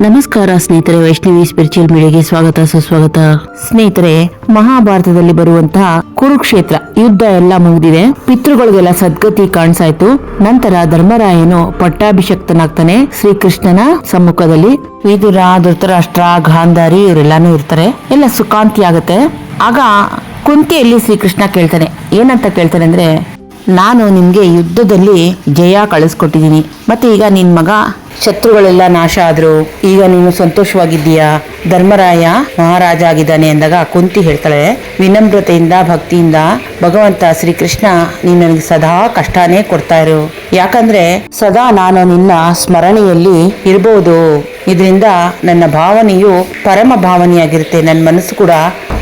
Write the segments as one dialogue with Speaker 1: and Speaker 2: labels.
Speaker 1: ನಮಸ್ಕಾರ ಸ್ನೇಹಿತರೆ, ವೈಷ್ಣವಿ ಸ್ಪಿರಿಚುವಲ್ ಮೀಡಿಯಾಗೆ ಸ್ವಾಗತ, ಸುಸ್ವಾಗತ. ಸ್ನೇಹಿತರೆ, ಮಹಾಭಾರತದಲ್ಲಿ ಬರುವಂತಹ ಕುರುಕ್ಷೇತ್ರ, ಯುದ್ಧ ಎಲ್ಲ ಮುಗಿದಿದೆ. ಪಿತೃಗಳಿಗೆಲ್ಲ ಸದ್ಗತಿ ಕಾಣಿಸಾಯ್ತು. ನಂತರ ಧರ್ಮರಾಯನು ಪಟ್ಟಾಭಿಷಕ್ತನಾಗ್ತಾನೆ. ಶ್ರೀಕೃಷ್ಣನ ಸಮ್ಮುಖದಲ್ಲಿ. ವಿದುರ ಧೃತರಾಷ್ಟ್ರ ಗಾಂಧಾರಿ ಇವರೆಲ್ಲಾನು ಇರ್ತಾರೆ. ಎಲ್ಲ ಸುಖಾಂತಿ ಆಗತ್ತೆ. ಆಗ ಕುಂತಿಯಲ್ಲಿ ಶ್ರೀಕೃಷ್ಣ ಕೇಳ್ತಾನೆ. ಏನಂತ ಕೇಳ್ತಾನೆ ಅಂದ್ರೆ, ನಾನು ನಿಮ್ಗೆ ಯುದ್ಧದಲ್ಲಿ ಜಯ ಕಳಿಸ್ಕೊಟ್ಟಿದ್ದೀನಿ. ಮತ್ತೆ ಈಗ ನಿನ್ ಮಗ ಶತ್ರುಗಳೆಲ್ಲ, ನಾಶ ಆದ್ರು ಈಗ ನೀನು ಸಂತೋಷವಾಗಿದ್ದೀಯಾ? ಧರ್ಮರಾಯ ಮಹಾರಾಜ ಆಗಿದ್ದಾನೆ ಅಂದಾಗ ಕುಂತಿ ಹೇಳ್ತಾಳೆ, ವಿನಮ್ರತೆಯಿಂದ, ಭಕ್ತಿಯಿಂದ, ಭಗವಂತ ಶ್ರೀಕೃಷ್ಣ ನೀನು ನನಗೆ ಸದಾ ಕಷ್ಟನೇ ಕೊಡ್ತಾ ಇರು. ಯಾಕಂದ್ರೆ ಸದಾ ನಾನು ನಿನ್ನ ಸ್ಮರಣೆಯಲ್ಲಿ ಇರ್ಬೋದು. ಇದರಿಂದ ನನ್ನ ಭಾವನೆಯು ಪರಮ ಭಾವನೆಯಾಗಿರುತ್ತೆ ನನ್ನ ಮನಸ್ಸು ಕೂಡ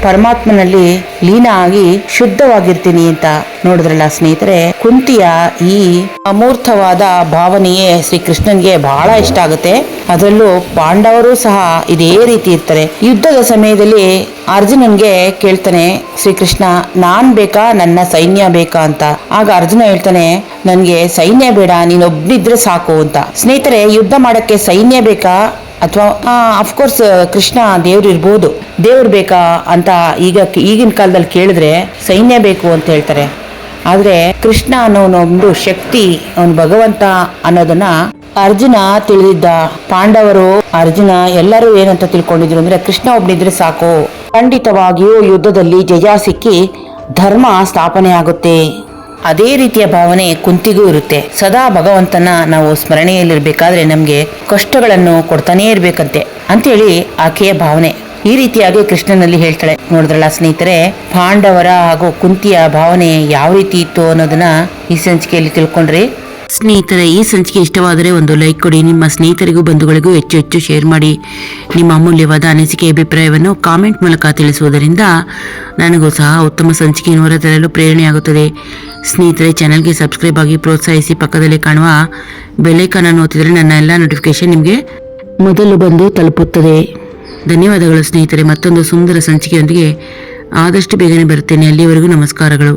Speaker 1: ಪರಮಾತ್ಮನಲ್ಲಿ ಲೀನ ಆಗಿ ಶುದ್ಧವಾಗಿರ್ತೀನಿ ಅಂತ ನೋಡಿದ್ರಲ್ಲ ಸ್ನೇಹಿತರೆ, ಕುಂತಿಯ ಈ ಅಮೂರ್ತವಾದ ಭಾವನೆಯೇ ಶ್ರೀಕೃಷ್ಣನ್ಗೆ ಬಹಳ ಇಷ್ಟ ಆಗುತ್ತೆ. ಅದರಲ್ಲೂ ಪಾಂಡವರು ಸಹ ಇದೇ ರೀತಿ ಇರ್ತಾರೆ. ಯುದ್ಧದ ಸಮಯದಲ್ಲಿ ಅರ್ಜುನನ್ಗೆ ಕೇಳ್ತಾನೆ, ಶ್ರೀಕೃಷ್ಣ, ನಾನ್ ಬೇಕಾ, ನನ್ನ ಸೈನ್ಯ ಬೇಕಾ? ಅಂತ. ಆಗ ಅರ್ಜುನ ಹೇಳ್ತಾನೆ, ನನ್ಗೆ ಸೈನ್ಯ ಬೇಡ, ನೀನೊಬ್ಬಿದ್ರೆ ಸಾಕು ಅಂತ. ಸ್ನೇಹಿತರೆ, ಯುದ್ಧ ಮಾಡಕ್ಕೆ ಸೈನ್ಯ ಬೇಕಾ? ಅಥವಾ ಅಫ್ಕೋರ್ಸ್ ಕೃಷ್ಣ ದೇವ್ರು ಇರ್ಬೋದು. ದೇವ್ರು ಬೇಕಾ ಅಂತ ಈಗ ಈಗಿನ ಕಾಲದಲ್ಲಿ ಕೇಳಿದ್ರೆ ಸೈನ್ಯ ಬೇಕು ಅಂತ ಹೇಳ್ತಾರೆ. ಆದ್ರೆ ಕೃಷ್ಣ ಅನ್ನೋನೊಂದು ಒಂದು ಶಕ್ತಿ, ಅವನು ಭಗವಂತ ಅನ್ನೋದನ್ನ ಅರ್ಜುನ ತಿಳಿದಿದ್ದ. ಪಾಂಡವರು ಅರ್ಜುನ ಎಲ್ಲರೂ ಏನಂತ ತಿಳ್ಕೊಂಡಿದ್ರು ಅಂದ್ರೆ ಕೃಷ್ಣ ಒಬ್ಬನಿದ್ರೆ ಸಾಕು. ಖಂಡಿತವಾಗಿಯೂ ಯುದ್ಧದಲ್ಲಿ ಜಯ ಸಿಕ್ಕಿ ಧರ್ಮ ಸ್ಥಾಪನೆ ಆಗುತ್ತೆ. ಅದೇ ರೀತಿಯ ಭಾವನೆ ಕುಂತಿಗೂ ಇರುತ್ತೆ. ಸದಾ ಭಗವಂತನ ನಾವು ಸ್ಮರಣೆಯಲ್ಲಿರ್ಬೇಕಾದ್ರೆ ನಮಗೆ ಕಷ್ಟಗಳನ್ನು ಕೊಡ್ತಾನೇ ಇರ್ಬೇಕಂತೆ ಅಂತೇಳಿ ಆಕೆಯ ಭಾವನೆ. ಈ ರೀತಿಯಾಗಿ ಕೃಷ್ಣನಲ್ಲಿ ಹೇಳ್ತಾಳೆ. ನೋಡಿದ್ರಲ್ಲ ಸ್ನೇಹಿತರೆ, ಪಾಂಡವರ ಹಾಗೂ ಕುಂತಿಯ ಭಾವನೆ ಯಾವ ರೀತಿ ಇತ್ತು ಅನ್ನೋದನ್ನ ಈ ಸಂಚಿಕೆಯಲ್ಲಿ ತಿಳ್ಕೊಂಡ್ರಿ. ಸ್ನೇಹಿತರೆ, ಈ ಸಂಚಿಕೆ ಇಷ್ಟವಾದರೆ ಒಂದು ಲೈಕ್ ಕೊಡಿ. ನಿಮ್ಮ ಸ್ನೇಹಿತರಿಗೂ ಬಂಧುಗಳಿಗೂ ಹೆಚ್ಚು ಹೆಚ್ಚು ಶೇರ್ ಮಾಡಿ. ನಿಮ್ಮ ಅಮೂಲ್ಯವಾದ ಅನಿಸಿಕೆ ಅಭಿಪ್ರಾಯವನ್ನು ಕಾಮೆಂಟ್ ಮೂಲಕ ತಿಳಿಸುವುದರಿಂದ ನನಗೂ ಸಹ ಉತ್ತಮ ಸಂಚಿಕೆಯನ್ನು ಹೊರತರಲು ಪ್ರೇರಣೆಯಾಗುತ್ತದೆ. ಸ್ನೇಹಿತರೆ ಚಾನಲ್ಗೆ ಸಬ್ಸ್ಕ್ರೈಬ್ ಆಗಿ ಪ್ರೋತ್ಸಾಹಿಸಿ ಪಕ್ಕದಲ್ಲಿ ಕಾಣುವ ಬೆಲ್ಲೈಕಾನ್ ಅನ್ನು ಒತ್ತಿದರೆ ನನ್ನ ಎಲ್ಲ ನೋಟಿಫಿಕೇಶನ್ ನಿಮಗೆ ಮೊದಲು ಬಂದು ತಲುಪುತ್ತದೆ. ಧನ್ಯವಾದಗಳು ಸ್ನೇಹಿತರೆ. ಮತ್ತೊಂದು ಸುಂದರ ಸಂಚಿಕೆಯೊಂದಿಗೆ ಆದಷ್ಟು ಬೇಗನೆ ಬರುತ್ತೇನೆ. ಅಲ್ಲಿವರೆಗೂ ನಮಸ್ಕಾರಗಳು.